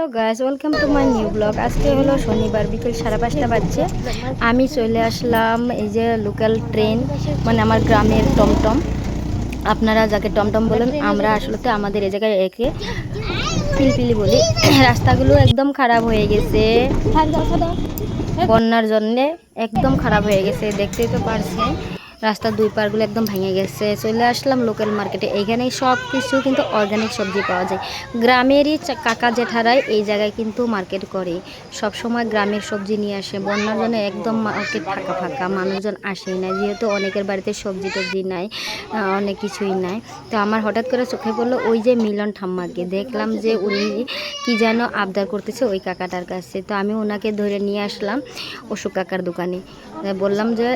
Hello guys welcome to my new blog আজকে হলো শনিবার, বিকেল সাড়ে পাঁচটা বাজছে। আমি চলে আসলাম এই যে লোকাল ট্রেন মানে আমার গ্রামের টমটম। আপনারা যাকে টমটম বলেন, আমরা আসলে আমাদের এই জায়গায় একে পিলপিলি বলি। রাস্তাগুলো একদম খারাপ হয়ে গেছে। বন্যার জন্যে একদম খারাপ হয়ে গেছে, দেখতেই তো পারছেন। রাস্তার দুই পারগুলো একদম ভেঙে গেছে। চলে আসলাম লোকাল মার্কেটে এইখানে সব কিছু কিন্তু অর্গানিক সবজি পাওয়া যায়। গ্রামেরই কাকা জেঠারাই এই জায়গায় কিন্তু মার্কেট করে। সব সময় গ্রামের সবজি নিয়ে আসে। বন্যার জন্য একদম মার্কেট ফাঁকা ফাঁকা। মানুষজন আসেই না। যেহেতু অনেকের বাড়িতে সবজি টবজি নাই অনেক কিছুই নাই। তো আমার হঠাৎ করে চোখে পড়ল ওই যে মিলন ঠাম্মাকে। দেখলাম যে উনি কি যেন আবদার করতেছে ওই কাকাটার কাছে। তো আমি ওনাকে ধরে নিয়ে আসলাম অশোক কাকার দোকানে। বললাম যে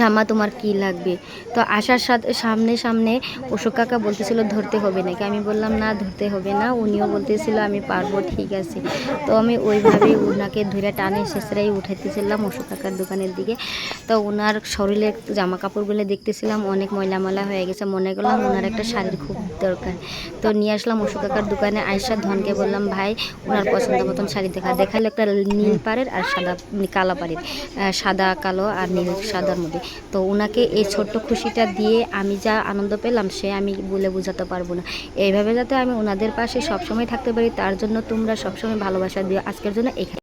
ঠাম্মা, তোমার কি লাগবে? তো আসার সাথে, সামনে সামনে অশোক কাকা বলতেছিল, ধরতে হবে নাকি? আমি বললাম, না, ধরতে হবে না। উনিও বলতেছিল, আমি পারব, ঠিক আছে। তো আমি ওইভাবেই ওনাকে ধরে টানে, শেষরাই উঠাইতেছিলাম অশোক কাকার দোকানের দিকে। তো ওনার শরীরের জামা কাপড়গুলো দেখতেছিলাম, অনেক ময়লা ময়লা হয়ে গেছে, মনে করলাম ওনার একটা শাড়ির খুব দরকার। তো নিয়ে আসলাম অশোক কাকার দোকানে আয়সা ধনকে বললাম, ভাই ওনার পছন্দ মতন শাড়ি দেখা। দেখাল একটা নীল পাড়ের আর সাদা কালো পাড়ের সাদা, কালো আর নীল সাদার মধ্যে। তো ওনাকে এই ছোট্ট খুশিটা দিয়ে আমি যা আনন্দ পেলাম, সে আমি বলে বোঝাতে পারব না। এইভাবে যাতে আমি ওনাদের পাশে সবসময় থাকতে পারি, তার জন্য তোমরা সবসময় ভালোবাসা দিও। আজকের জন্য এখানে